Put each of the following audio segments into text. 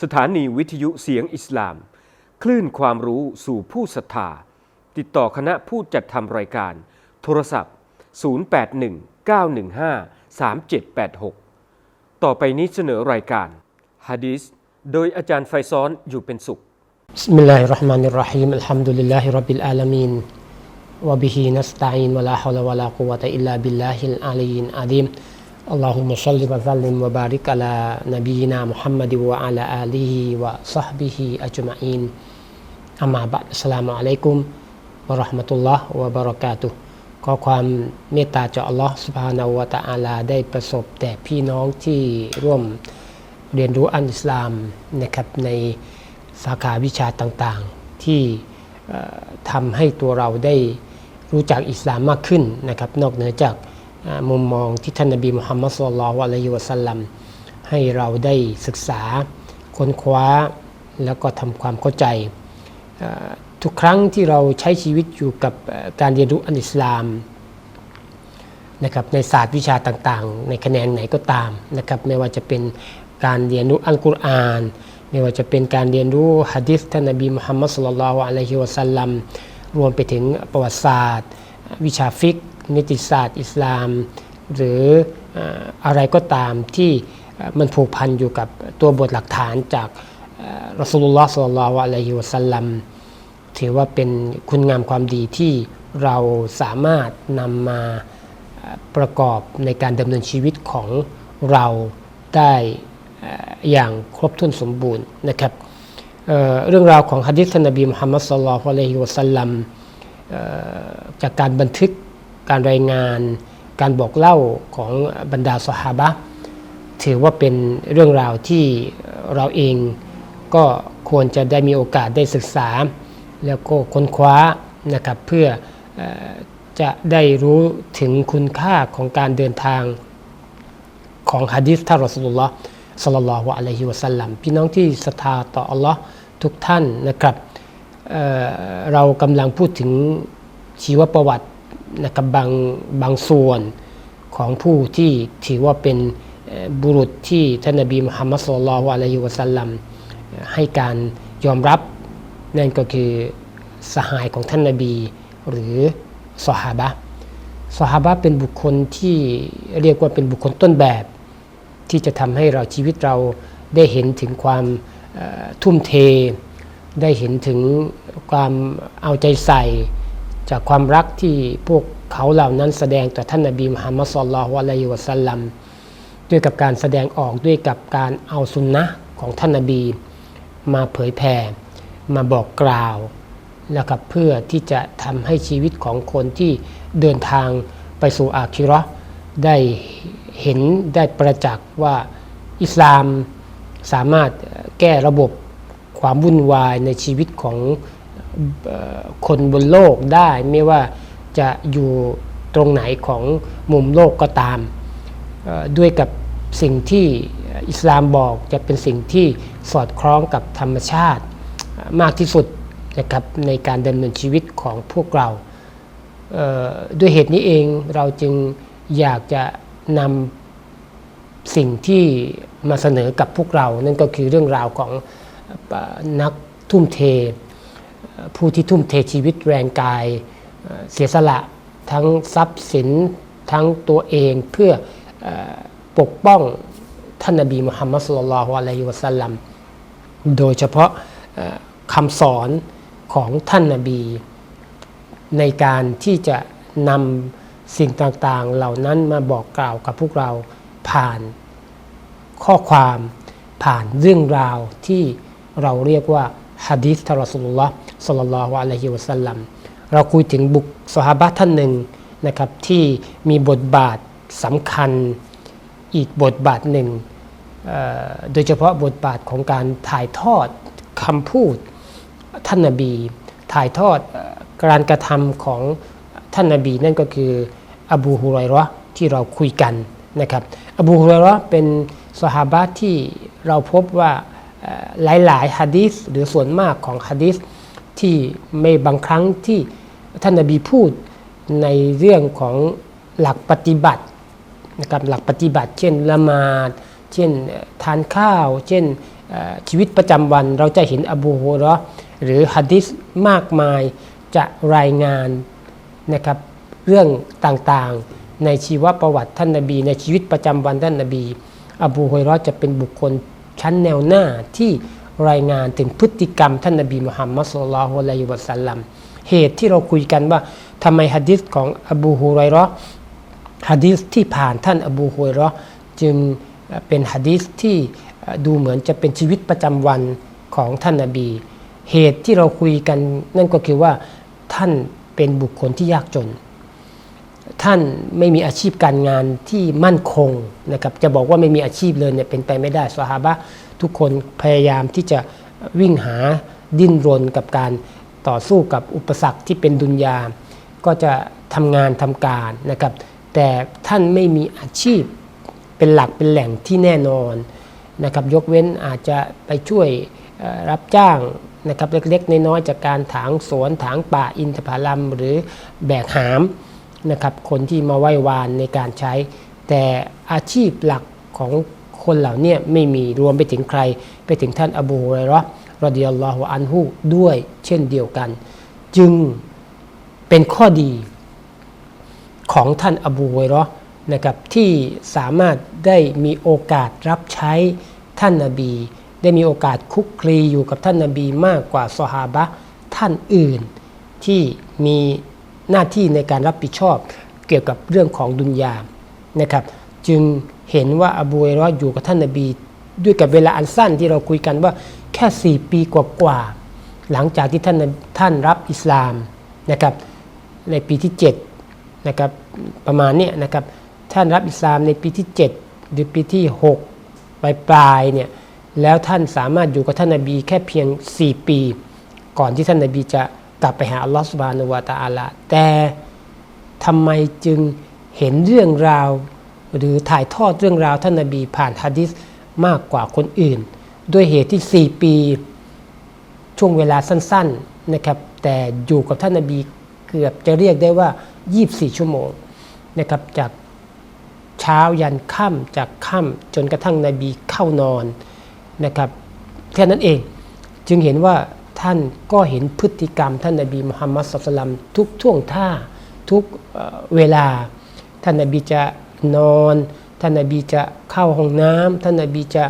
สถานีวิทยุเสียงอิสลาม คลื่นความรู้สู่ผู้ศรัทธา ติดต่อคณะผู้จัดทำรายการ โทรศัพท์ 0819153786 ต่อไปนี้เสนอรายการฮะดีษโดยอาจารย์ไฟซ้อนอยู่เป็นสุข بسم الله الرحمن الرحيم الحمد لله رب العالمين وبه نستعين ولا حول ولا قوة إلا بالله العلي العظيم اللهم صل وسلم وبارك على نبينا محمد وعلى آله وصحبه أجمعين أما بعد السلام عليكم ورحمة الله وبركاته ขอความเมตตาจากอัลลอฮ์ سبحانه และ تعالى ได้ประสบแต่พี่น้องที่ร่วมเรียนรู้อันอิสลามนะครับในสาขาวิชาต่างๆ ที่เอ่อทำให้ตัวเราได้รู้จักอิสลามมากขึ้นนะครับนอกเหนือจากเอ่อ มุมมองที่ท่านนบีมุฮัมมัดสุลลัลลอะลัยฮิวะสัลลัมให้เราได้ศึกษาค้นคว้า แล้วก็ทำความเข้าใจ ทุกครั้งที่เราใช้ชีวิตอยู่กับการเรียนรู้อันอิสลามนะครับในศาสตร์วิชาต่างๆ ในคะแขนไหนก็ตามนะครับไม่ว่าจะเป็นการเรียนรู้อัลกุรอาน ไม่ว่าจะเป็นการเรียนรู้ฮะดิษท่านนบีมุฮัมมัดสุลลัลลอฮุอะลัยฮิวะสัลลัมรวมไปถึงประวัติศาสตร์ วิชาฟิก นิติศาสตร์อิสลาม หรืออะไรก็ตามที่มันผูกพันอยู่กับตัวบทหลักฐานจากรอสูลุลลอฮ์สุลลัลลออะลัยฮิวะสัลลัมถือว่าเป็นคุณงามความดีที่เราสามารถนำมาประกอบในการดำเนินชีวิตของเราได้อย่างครบถ้วนสมบูรณ์นะครับเเรื่องราวของฮะดิษท่านบีมุฮัมมัดสุลลัลลอฮุอะลัยฮิวะสัลลัมจากการบันทึก การรายงาน การบอกเล่าของบรรดาสหาบะถือว่าเป็นเรื่องราวที่เราเองก็ควรจะได้มีโอกาสได้ศึกษา แล้วก็ค้นคว้านะครับเพื่อจะได้รู้ถึงคุณค่าของการเดินทางของฮะดิษท่านรอสูลุลลอฮ์สัลลัลลอฮุอะลัยฮิวะสัลลัมพี่น้องที่ศรัทธาต่ออัลลอฮ์ทุกท่านนะครับเเรากำลังพูดถึงชีวประวัติ นะครับบางบางส่วนของผู้ที่ถือว่าเป็นบุรุษที่ท่านนบีมุฮัมมัดสุลลัลอฮุอะลัยฮิวะสัลลัมให้การยอมรับนั่นก็คือสหายของท่านนบี หรือสหาบะสหาบะเป็นบุคคลที่เรียกว่าเป็นบุคคลต้นแบบ ที่จะทำให้เราชีวิตเราได้เห็นถึงความทุ่มเท ได้เห็นถึงความเอาใจใส่ จากความรักที่พวกเขาเหล่านั้นแสดงต่อท่านนบีมุฮัมมัดสุลลัลลอฮุอะลัยฮิวะสัลลัมด้วยกับการแสดงออกด้วยกับการเอาสุนนะของท่านนบี มาเผยแผ่มาบอกกล่าวนะครับเพื่อที่จะทำให้ชีวิตของคนที่เดินทางไปสู่อาคิร์ได้เห็นได้ประจักษ์ว่าอิสลามสามารถแก้ระบบความวุ่นวายในชีวิตของ คนบนโลกได้ไม่ว่าจะอยู่ตรงไหนของมุมโลกก็ตาม ด้วยกับสิ่งที่อิสลามบอกจะเป็นสิ่งที่สอดคล้องกับธรรมชาติมากที่สุดนะครับในการดำเนินชีวิตของพวกเรา ด้วยเหตุนี้เองเราจึงอยากจะนำสิ่งที่มาเสนอกับพวกเรา นั่นก็คือเรื่องราวของนักทุ่มเท ผู้ที่ทุ่มเทชีวิตแรงกายเสียสละทั้งทรัพย์สินทั้งตัวเองเพื่ออปกป้องท่านนบีมุฮัมมัดสุลลัลฮุอะลัยฮิวะสัลลัมโดยเฉพาะคำสอนของท่านนบีในการที่จะนำสิ่งต่างๆ เหล่านั้นมาบอกกล่าวกับพวกเราผ่านข้อความผ่านเรื่องราวที่เราเรียกว่าฮะดีษทารสุลลอฮ์ สัลลัลลอฮุอะลัยฮิวะสัลลัมเราคุยถึงบุคสหาบะท่านหนึ่งนะครับที่มีบทบาทสำคัญอีกบทบาทหนึ่ง โดยเฉพาะบทบาทของการถ่ายทอดคำพูดท่านนาบี ถ่ายทอดการกระทำของท่านนาบีนั่นก็คืออบูฮุไรราะที่เราคุยกันนะครับอบูฮุไรราะเป็นสหาบะที่เราพบว่าหลายๆฮะดีษหรือส่วนมากของฮะดีษ ที่ไม่บางครั้งที่ท่านนบีพูดในเรื่องของหลักปฏิบัตินะครับหลักปฏิบัติ เช่นละหมาด เช่นทานข้าว เช่นชีวิตประจำวันเราจะเห็นอบูฮุรอหรือฮะดิษมากมายจะรายงานนะครับเรื่องต่างๆ ในชีวประวัติท่านนบี ในชีวิตประจำวันท่านนบี อบูฮุรอจะเป็นบุคคลชั้นแนวหน้าที่ รายงานถึงพฤติกรรมท่านนบีมุฮัมมัดสุลลัลฮุอะลัยฮิวะสัลลัมเหตุที่เราคุยกันว่าทำไมฮะดิษของอบูฮุไรราะห์ฮะดีษที่ผ่านท่านอบูฮุยเราะห์จึงเป็นฮะดีษที่ดูเหมือนจะเป็นชีวิตประจำวันของท่านนบี เหตุที่เราคุยกันนั่นก็คือว่าท่านเป็นบุคคลที่ยากจน ท่านไม่มีอาชีพการงานที่มั่นคงนะครับจะบอกว่าไม่มีอาชีพเลยเนี่ยเป็นไปไม่ได้สหาบะทุกคนพยายามที่จะวิ่งหาดิ้นรนกับการต่อสู้กับอุปสรรคที่เป็นดุนยา ก็จะทำงานทำการนะครับ แต่ท่านไม่มีอาชีพเป็นหลักเป็นแหล่งที่แน่นอนนะครับ ยกเว้นอาจจะไปช่วยรับจ้างนะครับเล็กๆ น้อยๆจากการถางสวนถางป่าอินทผลัมหรือแบกหาม นะครับคนที่มาไหว้วานในการใช้ แต่อาชีพหลักของคนเหล่านี้ไม่มีรวมไปถึงใคร ไปถึงท่านอบูฮุไรเราะห์รอดิยัลลอฮุอันฮุด้วยเช่นเดียวกัน จึงเป็นข้อดีของท่านอบูฮุไรเราะห์นะครับที่สามารถได้มีโอกาสรับใช้ท่านนาบี ได้มีโอกาสคุกคลีอยู่กับท่านนาบีมากกว่าซอฮาบะท่านอื่น ที่มี หน้าที่ในการรับผิดชอบเกี่ยวกับเรื่องของดุนยานะครับ จึงเห็นว่าอบูฮุไรเราะห์อยู่กับท่านนาบี ด้วยกับเวลาอันสั้นที่เราคุยกันว่าแค่ 4 ปีกว่าๆหลังจากที่ท่านท่านรับอิสลามนะครับในปีที่7นะครับประมาณนี้นะครับท่านรับอิสลามในปีที่ 7 หรือปีที่ 6 ปลายปลายๆเนี่ยแล้วท่านสามารถอยู่กับท่านนบีแค่เพียง 4 ปี ก่อนที่ท่านนบีจะ กลับไปหาอัลลอฮฺสุบานวะตะอาลาแต่ทำไมจึงเห็นเรื่องราว หรือถ่ายทอดเรื่องราวท่านนบีผ่านฮะดิษมากกว่าคนอื่น ด้วยเหตุที่ 4 ปี ช่วงเวลาสั้นๆนะครับแต่อยู่กับท่านนบีเกือบจะเรียกได้ว่า 24 ชั่วโมงนะครับจากเช้ายันค่ำจากค่ำจนกระทั่งนบีเข้านอนนะครับแค่นั้นเองจึงเห็นว่า ท่านก็เห็นพฤติกรรม ท่านนบีมุฮัมมัดสุลตัลลัมทุกท่วงท่าทุกเวลา ท่านนบีจะนอน ท่านนบีจะเข้าห้องน้ำท่านนบีจะ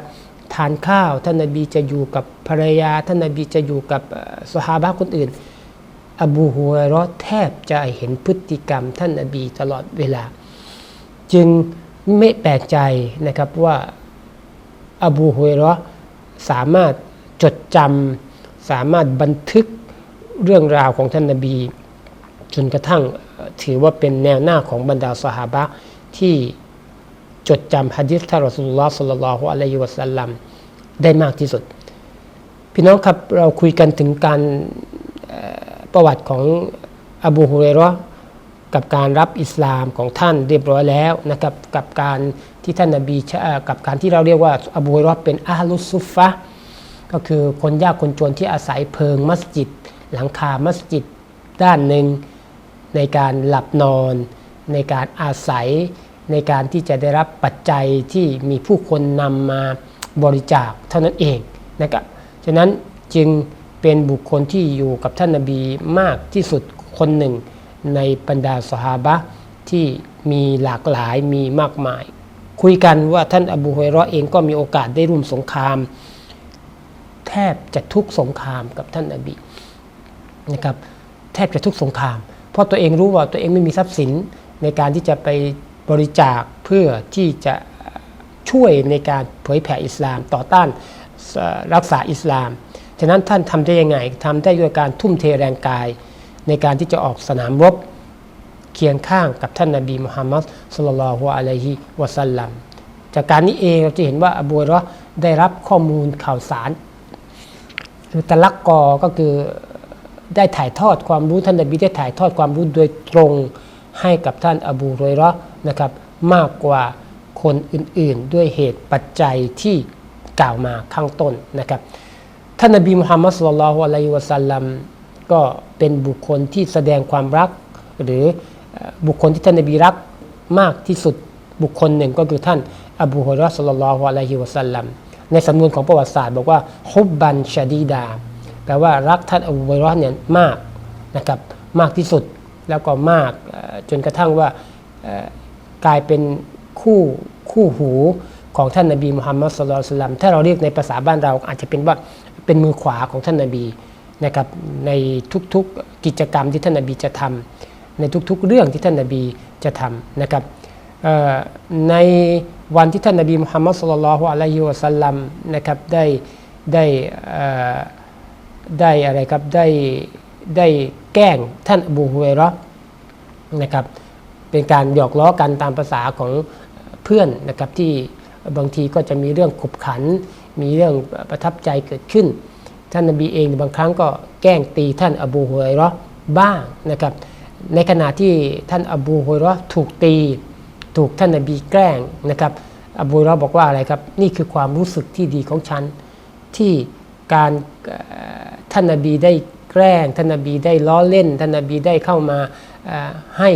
ทานข้าว ท่านนบีจะอยู่กับภรรยา ท่านนบีจะอยู่กับสหาบะคนอื่น อบูฮุไรราะห์แทบจะเห็นพฤติกรรม ท่านนบีตลอดเวลา จึงไม่แปลกใจนะครับว่าอบูฮุไรราะห์สามารถจดจำ สามารถบันทึกเรื่องราวของท่านนบี จนกระทั่งถือว่าเป็นแนวหน้าของบรรดาสหาบะห์ที่จดจำฮะดิษท่านรอสูลุลลอฮ์สัลลัลลอฮุอะลัยฮิวะสัลลัมได้มากที่สุด พี่น้องครับเราคุยกันถึงการประวัติของอบูฮุเรราะห์กับการรับอิสลามของท่านเรียบร้อยแล้วนะครับกับการที่ท่านนบีกับการที่เราเรียกว่าอบูฮุเรราะห์เป็นอาลุสซุฟฟะ ก็คือคนยากคนจนที่อาศัยเพิงมัสยิด หลังคามัสยิดด้านหนึ่ง ในการหลับนอน ในการอาศัย ในการที่จะได้รับปัจจัยที่มีผู้คนนำมาบริจาคเท่านั้นเองนะครับฉะนั้นจึงเป็นบุคคลที่อยู่กับท่านนบีมากที่สุดคนหนึ่ง ในบรรดาสหาบะที่มีหลากหลายมีมากมาย คุยกันว่าท่านอบูฮุไรเราะห์เองก็มีโอกาสได้ร่วมสงคราม แทบจะทุกสงครามกับท่านนบีนะครับแทบจะทุกสงคราม เพราะตัวเองรู้ว่าตัวเองไม่มีทรัพย์สินในการที่จะไปบริจาคเพื่อที่จะช่วยในการเผยแผ่อิสลามต่อต้านรักษาอิสลาม ฉะนั้นท่านทำได้ยังไงทำได้ด้วยการทุ่มเทแรงกาย ในการที่จะออกสนามรบเคียงข้างกับท่านนบีมุฮัมมัดสุลลัลฮุอะลัยฮิวะสัลลัมจากการนี้เองเราจะเห็นว่าอบูฮุเราะห์ได้รับข้อมูลข่าวสาร คือตะลักกอก็คือได้ถ่ายทอดความรู้ท่านนบีได้ถ่ายทอดความรู้โดยตรงให้กับท่านอบูฮุไรเราะนะครับ มากกว่าคนอื่นๆ ด้วยเหตุปัจจัยที่กล่าวมาข้างต้นนะครับ ท่านนบีมุฮัมมัดสุลลัลฮุอะลัยฮิวะสัลลัมก็เป็นบุคคลที่แสดงความรัก หรือบุคคลที่ท่านนบีรักมากที่สุดบุคคลหนึ่งก็คือท่านอบูฮุราะสุลลัลฮุอะลัยฮิวะสัลลัม ในสำนวนของประวัติศาสตร์บอกว่าฮุบบันชาดีดา แปลว่ารักท่านอบูฮุเรยเราะห์เนี่ยมากนะครับมากที่สุดแล้วก็มากจนกระทั่งว่ากลายเป็นคู่คู่หูของท่านนบีมุฮัมมัดสุลลัลลอฮุอะลัยฮิวะสัลลัมถ้าเราเรียกในภาษาบ้านเราอาจจะเป็นว่าเป็นมือขวาของท่านนบีนะครับในทุกๆกิจกรรมที่ท่านนบีจะทำในทุกๆเรื่องที่ท่านนบีจะทำนะครับ ในวันที่ท่านนบีมุฮัมมัดสุลลัลฮุอะลัยฮิวะสัลลัมนะครับได้ได้ได้อะไรครับได้ได้แกล้งท่านอบูฮุเรเรนะครับเป็นการหยอกล้อกันตามภาษาของเพื่อนนะครับที่บางทีก็จะมีเรื่องขบขัน มีเรื่องประทับใจเกิดขึ้น ท่านนบีเองบางครั้งก็แกล้งตีท่านอบูฮุเรเรบ้างนะครับในขณะที่ท่านอบูฮุเรเรถูกตี ถูกท่านนบีแกล้งนะครับอบูฮุเรเราะห์บอกว่าอะไรครับ นี่คือความรู้สึกที่ดีของฉัน ที่การเอ่อท่านนบีได้แกล้งท่านนบีได้ล้อเล่น ท่านนบีได้เข้ามาให้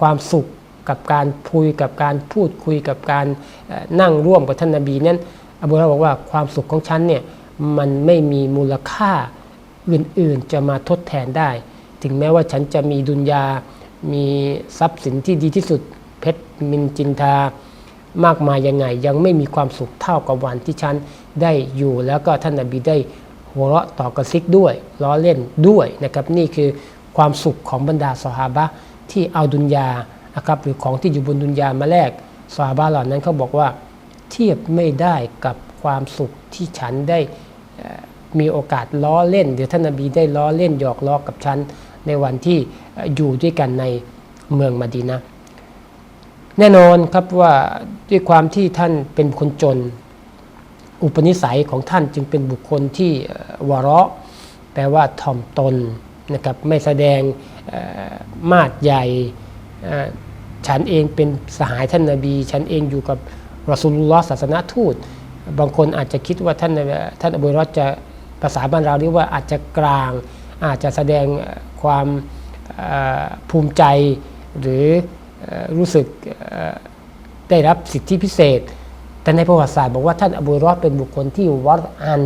ความสุขกับการพูดกับการพูดคุยกับการนั่งร่วมกับท่านนบีนั้นอบูฮุเราะห์บอกว่าความสุขของฉันเนี่ยมันไม่มีมูลค่าอื่นๆจะมาทดแทนได้ ถึงแม้ว่าฉันจะมีดุนยา มีทรัพย์สินที่ดีที่สุด เพชรมินจินทามากมายยังไง ยังไม่มีความสุขเท่ากับวันที่ฉันได้อยู่แล้วก็ท่านนบีได้หัวเราะต่อกระซิกด้วยล้อเล่นด้วยนะครับนี่คือความสุขของบรรดาสหาบะที่เอาดุนยานะครับหรือของที่อยู่บนดุนยามาแลกสหาบะเหล่านั้นเขาบอกว่าเทียบไม่ได้กับความสุขที่ฉันได้มีโอกาสล้อเล่นหรือท่านนบีได้ล้อเล่นหยอกล้อกับฉันในวันที่อยู่ด้วยกันในเมืองมะดีนะ แน่นอนครับว่าด้วยความที่ท่านเป็นคนจน อุปนิสัยของท่านจึงเป็นบุคคลที่เอ่อวาระแปลว่าถ่อมตนนะครับไม่แสดงมาดใหญ่ฉันเองเป็นสหายท่านนาบี ฉันเองอยู่กับรอสูลุลลอฮ์ศาสนาทูต บางคนอาจจะคิดว่าท่านท่านอบูรอดจะภาษาบ้านเราเรียกว่าอาจจะกลาง อาจจะแสดงความภูมิใจหรือ รู้สึกได้รับสิทธิพิเศษ แต่ในประวัติศาสตร์บอกว่าท่านอบูรอดเป็นบุคคลที่วัดอัน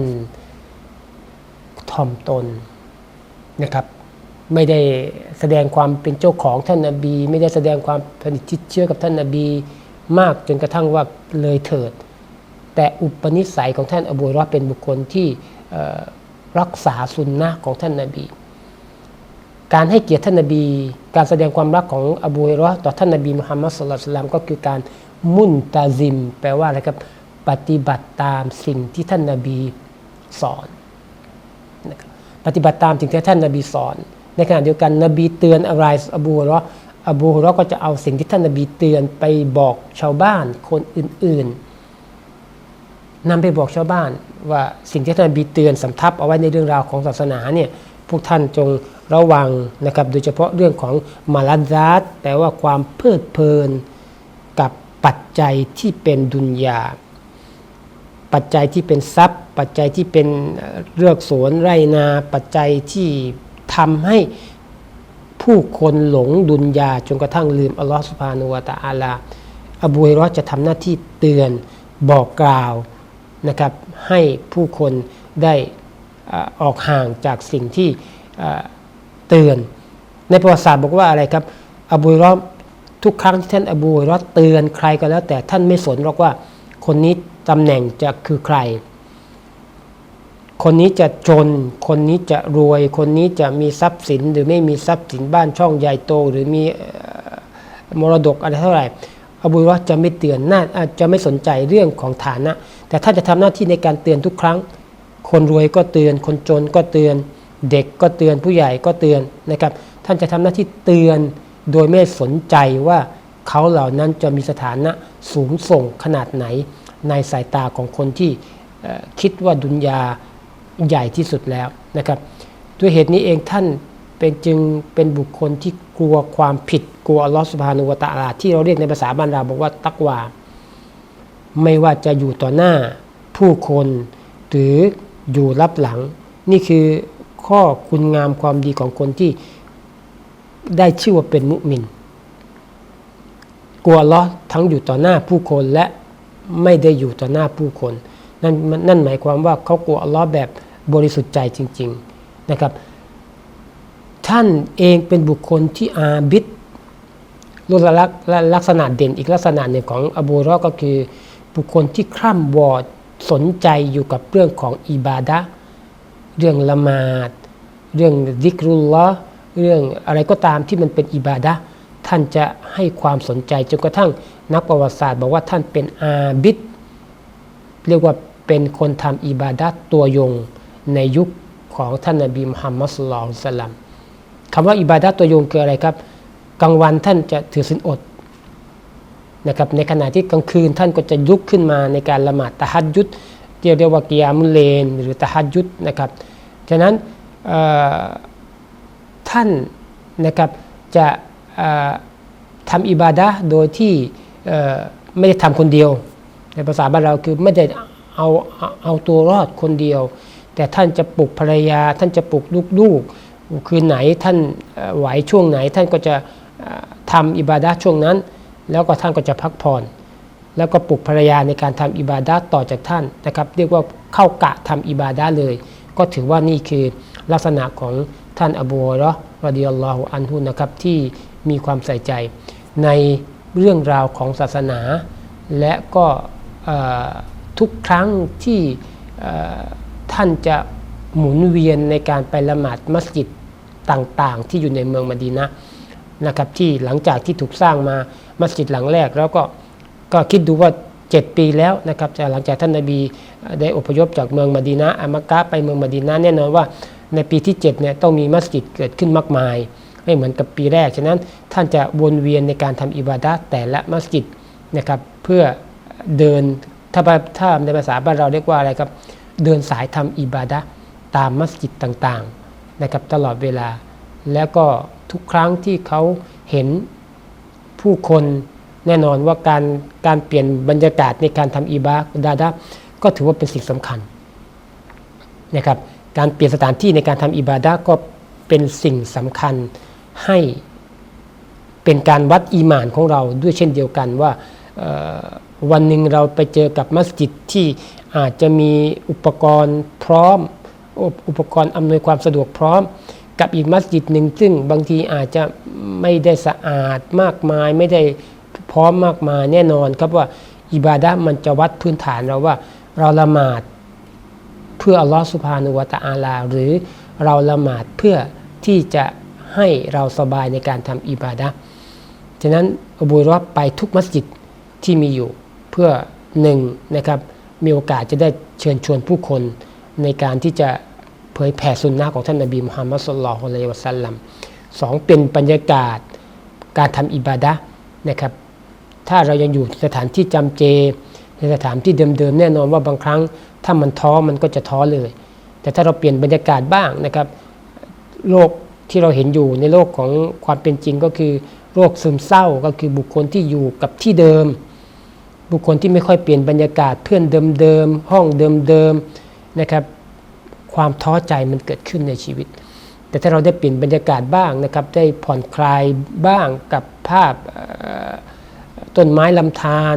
ถ่อมตนนะครับ ไม่ได้แสดงความเป็นเจ้าของท่านนาบี ไม่ได้แสดงความสนิทชิดเชื่อกับท่านนาบีมากจนกระทั่งว่าเลยเถิด แต่อุปนิสัยของท่านอบูรอดเป็นบุคคลที่รักษาสุนนะของท่านนาบี การให้เกียรติท่านนบี การแสดงความรักของอบูฮุรเราะห์ต่อท่านนบีมุฮัมมัดสุลลัลลอฮุอะลัยฮิวะสัลมก็คือการมุนตาซิม แปลว่าอะไรครับ ปฏิบัติตามสิ่งที่ท่านนบีสอนนะครับปฏิบัติตามสิ่งที่ท่านนบีสอน ในขณะเดียวกันนบีเตือนอะไรอบูฮุรเราะห์อบูฮุรเราะห์ก็จะเอาสิ่งที่ท่านนบีเตือนไปบอกชาวบ้านคนอื่น ๆนำไปบอกชาวบ้านว่าสิ่งที่ท่านนบีเตือนสำทับเอาไว้ในเรื่องราวของศาสนาเนี่ยพวกท่านจง ระวังนะครับ โดยเฉพาะเรื่องของมาลาซาตแปลว่าความเพลิดเพลิน กับปัจจัยที่เป็นดุนยา ปัจจัยที่เป็นทรัพย์ ปัจจัยที่เป็นเลือกสวนไรนา ปัจจัยที่ทำให้ผู้คนหลงดุนยาจนกระทั่งลืมอัลลอฮฺสุบฮานุวตะอาลา อบูฮุเรเราะห์จะทำหน้าที่เตือนบอกกล่าวนะครับให้ผู้คนได้ออกห่างจากสิ่งที่ เตือน ในประวัติศาสตร์บอกว่าอะไรครับ อบูฮุเรเราะห์ทุกครั้งที่ท่านอบูฮุเรเราะห์เตือนใครก็แล้ว แต่ท่านไม่สนหรอกว่า คนนี้ตำแหน่งจะคือใคร คนนี้จะจน คนนี้จะรวย คนนี้จะมีทรัพย์สินหรือไม่มีทรัพย์สินบ้านช่องใหญ่โต หรือมีมรดกอะไรเท่าไหร่อบูฮุเรเราะห์จะไม่เตือนน่าจจะไม่สนใจเรื่องของฐานะ แต่ท่านจะทำหน้าที่ในการเตือนทุกครั้ง คนรวยก็เตือน คนจนก็เตือน เด็กก็เตือนผู้ใหญ่ก็เตือนนะครับ ท่านจะทำหน้าที่เตือนโดยไม่สนใจว่าเขาเหล่านั้นจะมีสถานะสูงส่งขนาดไหน ในสายตาของคนที่คิดว่าดุนยาใหญ่ที่สุดแล้วนะครับด้วยเหตุนี้เองท่านเป็นจึงเป็นบุคคลที่กลัวความผิดกลัวอัลลอฮฺสุบฮานุวตะอาลาที่เราเรียกในภาษาบ้านเราบอกว่าตักวา ไม่ว่าจะอยู่ต่อหน้าผู้คนหรืออยู่รับหลัง นี่คือ ข้อคุณงามความดีของคนที่ได้ชื่อว่าเป็นมุมิน กลัวลเลอทั้งอยู่ต่อหน้าผู้คนและไม่ได้อยู่ต่อหน้าผู้คน นั่นนั่นหมายความว่าเขากลัวลลอแบบบริสุทธิ์ใจจริง ๆนะครับ ท่านเองเป็นบุคคลที่อาบิดลักษณะลักษณะเด่นอีกลักษณะหนึ่งของอบูรอก็คือบุคคลที่คร่ำวอดสนใจอยู่กับเรื่องของอิบาดะ เรื่องละหมาด เรื่องดิกรุลละเรื่องอะไรก็ตามที่มันเป็นอิบาดะท่านจะให้ความสนใจจนกระทั่งนักประวัติศาสตร์บอกว่าท่านเป็นอาบิดเรียกว่าเป็นคนทำอิบาดะตัวยงในยุคของท่านนบีมุฮัมมัดสุลลัลสลัมคำว่าอิบาดะตัวยงคืออะไรครับกลางวันท่านจะถือศีลอดนะครับในขณะที่กลางคืนท่านก็จะลุกขึ้นมาในการละหมาดตะฮัดยุด เรียกได้ว่ากิยามุเลน หรือตะฮัดยุดนะครับฉะนั้นท่านนะครับจะเอ่อทำอิบาดะโดยที่ไม่ได้ทำคนเดียว ในภาษาบ้านเราคือไม่ได้เอาเอาเอาตัวรอดคนเดียว แต่ท่านจะปลุกภรรยา ท่านจะปลุกลูกๆ คืนไหนท่านไหวช่วงไหน ท่านก็จะเอ่อทำอิบาดะช่วงนั้น แล้วก็ท่านก็จะพักผ่อน แล้วก็ปลุกภรรยาในการทำอิบาดะต่อจากท่านนะครับ เรียกว่าเข้ากะทำอิบาดะเลย ก็ถือว่านี่คือลักษณะของท่านอบูฮุเรอรดิยัลลอฮุอันฮุนะครับที่มีความใส่ใจ ในเรื่องราวของศาสนา และก็ทุกครั้งที่ท่านจะหมุนเวียนในการไปละหมาดมัสยิดต่างๆ ที่อยู่ในเมืองมดีนะนะครับที่หลังจากที่ถูกสร้างมามัสยิดหลังแรกแล้วก็ ก็คิดดูว่า 7 ปีแล้วนะครับจากหลังจากท่านนบีได้อพยพจากเมืองมดีนะอามักกะไปเมืองมดีนะแน่นอนว่าในปีที่7เนี่ยต้องมีมัสยิดเกิดขึ้นมากมาย ไม่เหมือนกับปีแรก ฉะนั้นท่านจะวนเวียนในการทำอิบาดะแต่ละมัสยิดนะครับเพื่อเดินถ้าถ้าในภาษาบ้านเราเรียกว่าอะไรครับเดินสายทำอิบาดะตามมัสยิดต่างๆนะครับตลอดเวลา แล้วก็ทุกครั้งที่เขาเห็นผู้คน แน่นอนว่าการการเปลี่ยนบรรยากาศในการทำอิบาดะห์ก็ถือว่าเป็นสิ่งสำคัญนะครับการเปลี่ยนสถานที่ในการทำอิบาดะก็เป็นสิ่งสำคัญให้เป็นการวัดอีหมานของเราด้วยเช่นเดียวกันว่าวันหนึ่งเราไปเจอกับมัสยิดที่อาจจะมีอุปกรณ์พร้อม อุปกรณ์อำนวยความสะดวกพร้อม กับอีกมัสยิดหนึ่งซึ่งบางทีอาจจะไม่ได้สะอาดมากมายไม่ได้ พร้อมมากมายแน่นอนครับว่าอิบาดะมันจะวัดพื้นฐานเราว่า เราละหมาดเพื่ออัลลอฮฺสุบฮานุวตะอาลา หรือเราละหมาดเพื่อที่จะให้เราสบายในการทำอิบาดะฉะนั้นอบูรอดไปทุกมัสยิดที่มีอยู่เพื่อหนึ่งนะครับมีโอกาสจะได้เชิญชวนผู้คนในการที่จะเผยแผ่สุนนะของท่านนบีมุฮัมมัดสุลลัลฮุอะลัยวะสัลลัมสองเป็นบรรยากาศการทำอิบาดะนะครับ ถ้าเรายังอยู่สถานที่จำเจ ในสถานที่เดิมๆแน่นอนว่าบางครั้ง ถ้ามันท้อมันก็จะท้อเลย แต่ถ้าเราเปลี่ยนบรรยากาศบ้างนะครับโรคที่เราเห็นอยู่ในโลกของความเป็นจริงก็คือโรคซึมเศร้าก็คือบุคคลที่อยู่กับที่เดิม บุคคลที่ไม่ค่อยเปลี่ยนบรรยากาศเพื่อนเดิมๆห้องเดิมๆนะครับ ความท้อใจมันเกิดขึ้นในชีวิต แต่ถ้าเราได้เปลี่ยนบรรยากาศบ้างนะครับ ได้ผ่อนคลายบ้างกับภาพ ต้นไม้ลำธาร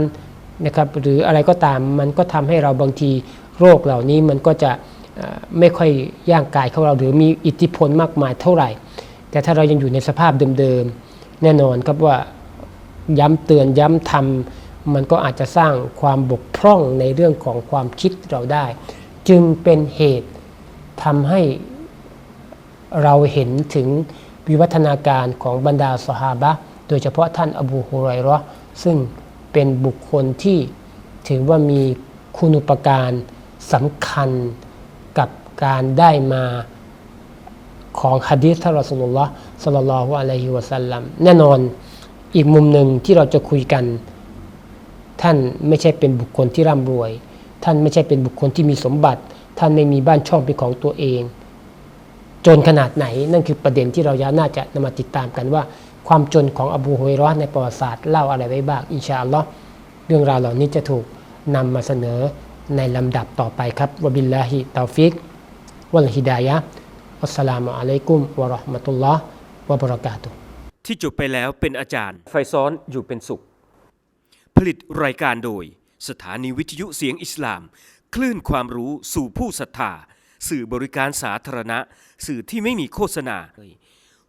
นะครับหรืออะไรก็ตามมันก็ทำให้เราบางทีโรคเหล่านี้มันก็จะไม่ค่อยย่างกายเข้าเราหรือมีอิทธิพลมากมายเท่าไหร่ แต่ถ้าเรายังอยู่ในสภาพเดิมๆ แน่นอนครับว่าย้ำเตือนย้ำทำมันก็อาจจะสร้างความบกพร่องในเรื่องของความคิดเราได้ จึงเป็นเหตุทำให้เราเห็นถึงวิวัฒนาการของบรรดาสหาบะ โดยเฉพาะท่านอบูฮุไรราะห์ ซึ่งเป็นบุคคลที่ถือว่ามีคุณุปการสำคัญกับการได้มาของฮะดีษท่านรอสุลลอฮ์สัลลัลลอฮุอะลัยฮิวะสัลลัมแน่นอนอีกมุมหนึ่งที่เราจะคุยกัน ท่านไม่ใช่เป็นบุคคลที่ร่ำรวย ท่านไม่ใช่เป็นบุคคลที่มีสมบัติ ท่านไม่มีบ้านช่องเป็นของตัวเอง จนขนาดไหนนั่นคือประเด็นที่เรายาน่าจะนำมาติดตามกันว่า ความจนของอบูฮุยรอห์ในประวัติศาสตร์เล่าอะไรไว้บ้างอินชาอัลลอฮ์เรื่องราวเหล่านี้จะถูกนำมาเสนอในลำดับต่อไปครับวะบิลลาฮิตาฟิกวัลฮิดายะฮ์อัสสลามุอะลัยกุมวะเราะห์มะตุลลอฮ์วะบะเราะกาตุฮ์ที่จบไปแล้วเป็นอาจารย์ ไฟซ้อนอยู่เป็นสุข ผลิตรายการโดย สถานีวิทยุเสียงอิสลาม คลื่นความรู้สู่ผู้ศรัทธาสื่อบริการสาธารณะ สื่อที่ไม่มีโฆษณา